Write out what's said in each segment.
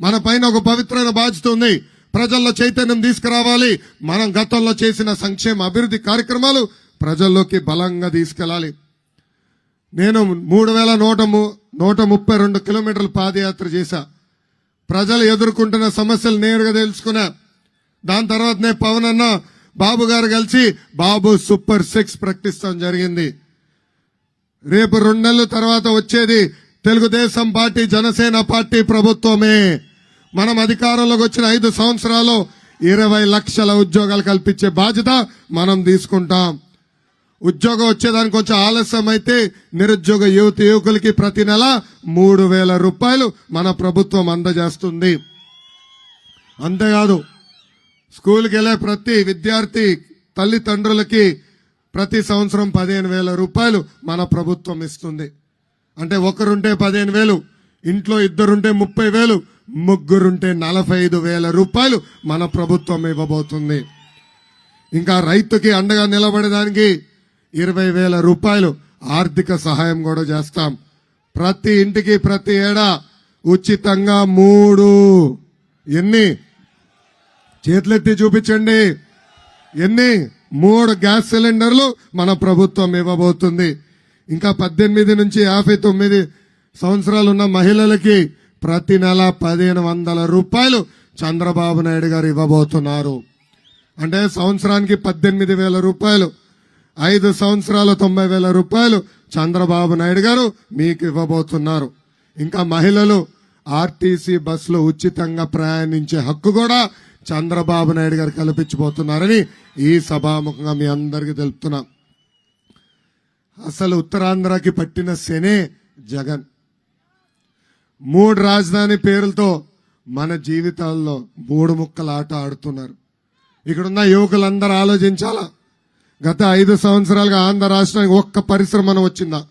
మన పైన ఒక పవిత్రమైన బాధ్యత ఉంది. ప్రజల్లో చైతన్యం తీసుకురావాలి. మనం గతంలో చేసిన సంక్షేమ అభివృద్ధి కార్యక్రమాలు ప్రజల్లోకి బలంగా తీసుకెళ్ళాలి. నేను మూడు వేల నూట ము- నూట ముప్పై రెండు కిలోమీటర్ల పాదయాత్ర చేశా. ప్రజలు ఎదుర్కొంటున్న సమస్యలు నేరుగా తెలుసుకున్నా. దాని తర్వాత నేను పవన్ అన్న బాబు గారు కలిసి బాబు సూపర్ సిక్స్ ప్రకటిస్తాం జరిగింది. రేపు రెండు నెలల తర్వాత వచ్చేది తెలుగుదేశం పార్టీ జనసేన పార్టీ ప్రభుత్వమే. మనం అధికారంలోకి వచ్చిన ఐదు సంవత్సరాలు ఇరవై లక్షల ఉద్యోగాలు కల్పించే బాధ్యత మనం తీసుకుంటాం. ఉద్యోగం వచ్చేదానికి కొంచెం ఆలస్యం అయితే నిరుద్యోగ యువత యువకులకి ప్రతి నెల మూడు వేల రూపాయలు మన ప్రభుత్వం అందజేస్తుంది. అంతేకాదు స్కూల్కి వెళ్ళే ప్రతి విద్యార్థి తల్లిదండ్రులకి ప్రతి సంవత్సరం పదిహేను వేల రూపాయలు మన ప్రభుత్వం ఇస్తుంది. అంటే ఒకరుంటే పదిహేను వేలు ఇంట్లో ఇద్దరుంటే ముప్పై వేలు ముగ్గురుంటే నలభై ఐదు వేల రూపాయలు మన ప్రభుత్వం ఇవ్వబోతుంది. ఇంకా రైతుకి అండగా నిలబడడానికి ఇరవై వేల రూపాయలు ఆర్థిక సహాయం కూడా చేస్తాం. ప్రతి ఇంటికి ప్రతి ఏడా ఉచితంగా మూడు. ఎన్ని? చేతులెత్తి చూపించండి. ఎన్ని? మూడు గ్యాస్ సిలిండర్లు మన ప్రభుత్వం ఇవ్వబోతుంది. ఇంకా పద్దెనిమిది నుంచి యాభై తొమ్మిది సంవత్సరాలు ఉన్న మహిళలకి ప్రతి నెల పదిహేను వందల రూపాయలు చంద్రబాబు నాయుడు గారు ఇవ్వబోతున్నారు. అంటే సంవత్సరానికి పద్దెనిమిది వేల రూపాయలు ఐదు సంవత్సరాల తొంభై వేల రూపాయలు చంద్రబాబు నాయుడు గారు మీకు ఇవ్వబోతున్నారు. ఇంకా మహిళలు ఆర్టీసీ బస్సులో ఉచితంగా ప్రయాణించే హక్కు కూడా చంద్రబాబు నాయుడు గారు కల్పించబోతున్నారని ఈ సభాముఖంగా మీ అందరికీ తెలుపుతున్నాం. అసలు ఉత్తరాంధ్రకి పట్టిన శనే జగన్. మూడు రాజధాని పేర్లతో మన జీవితాల్లో మూడు ముక్కల ఆట ఆడుతున్నారు. ఇక్కడున్న యువకులందరూ ఆలోచించాలా? గత ఐదు సంవత్సరాలుగా ఆంధ్ర రాష్ట్రానికి ఒక్క పరిశ్రమ వచ్చిందా?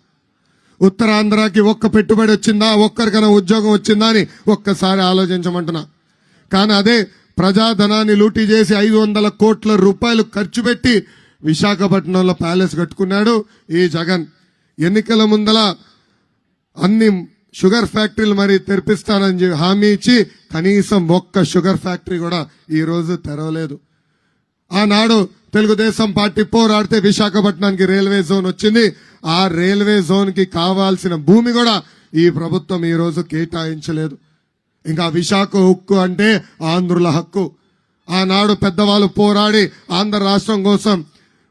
ఉత్తరాంధ్రకి ఒక్క పెట్టుబడి వచ్చిందా? ఒక్కరికైనా ఉద్యోగం వచ్చిందా అని ఒక్కసారి ఆలోచించమంటున్నా. కానీ అదే ప్రజాధనాన్ని లూటీ చేసి ఐదు వందల కోట్ల రూపాయలు ఖర్చు పెట్టి విశాఖపట్నంలో ప్యాలెస్ కట్టుకున్నాడు ఈ జగన్. ఎన్నికల ముందల అన్ని షుగర్ ఫ్యాక్టరీలు మరి తెరిపిస్తానని చెప్పి హామీ ఇచ్చి కనీసం ఒక్క షుగర్ ఫ్యాక్టరీ కూడా ఈ రోజు తెరవలేదు. ఆనాడు తెలుగుదేశం పార్టీ పోరాడితే విశాఖపట్నానికి రైల్వే జోన్ వచ్చింది. ఆ రైల్వే జోన్కి కావాల్సిన భూమి కూడా ఈ ప్రభుత్వం ఈ రోజు కేటాయించలేదు. ఇంకా విశాఖ హక్కు అంటే ఆంధ్రుల హక్కు. ఆనాడు పెద్దవాళ్ళు పోరాడి ఆంధ్ర రాష్ట్రం కోసం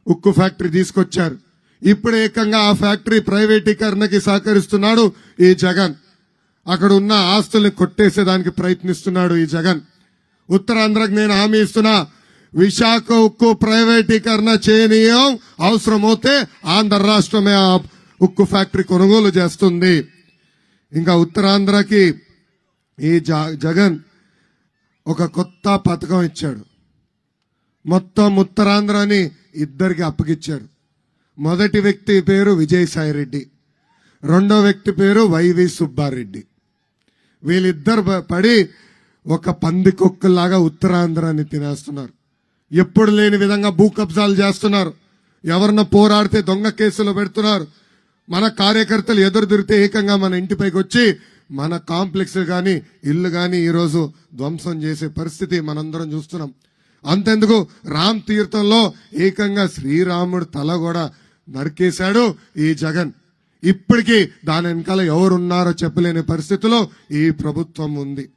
ఉక్కు ఫ్యాక్టరీ తీసుకొచ్చారు. ఇప్పుడు ఏకంగా ఆ ఫ్యాక్టరీ ప్రైవేటీకరణకి సహకరిస్తున్నాడు ఈ జగన్. అక్కడ ఉన్న ఆస్తుల్ని కొట్టేసేదానికి ప్రయత్నిస్తున్నాడు ఈ జగన్. ఉత్తరాంధ్రకు నేను హామీ ఇస్తున్నా విశాఖ ఉక్కు ప్రైవేటీకరణ చేయనీయం అవసరమవుతే ఆంధ్ర రాష్ట్రమే ఆ ఉక్కు ఫ్యాక్టరీ కొనుగోలు చేస్తుంది. ఇంకా ఉత్తరాంధ్రకి ఈ జ- జగన్ ఒక కొత్త పథకం ఇచ్చాడు. మొత్తం ఉత్తరాంధ్రని ఇద్దరికి అప్పగిచ్చారు మొదటి వ్యక్తి పేరు విజయసాయి రెడ్డి రెండో వ్యక్తి పేరు వైవి సుబ్బారెడ్డి. వీళ్ళిద్దరు ప- పడి ఒక పంది కుక్కలాగా ఉత్తరాంధ్రాన్ని తినేస్తున్నారు. ఎప్పుడు లేని విధంగా భూ కబ్జాలు చేస్తున్నారు. ఎవరిన పోరాడితే దొంగ కేసులు పెడుతున్నారు. మన కార్యకర్తలు ఎదురు తిరిగితే ఏకంగా మన ఇంటిపైకి వచ్చి మన కాంప్లెక్స్ కానీ ఇల్లు కానీ ఈరోజు ధ్వంసం చేసే పరిస్థితి మనందరం చూస్తున్నాం. అంతెందుకు రామ్ తీర్థంలో ఏకంగా శ్రీరాముడు తల కూడా నరికేశాడు ఈ జగన్. ఇప్పటికీ దాని వెనకాల ఎవరున్నారో చెప్పలేని పరిస్థితిలో ఈ ప్రభుత్వం ఉంది.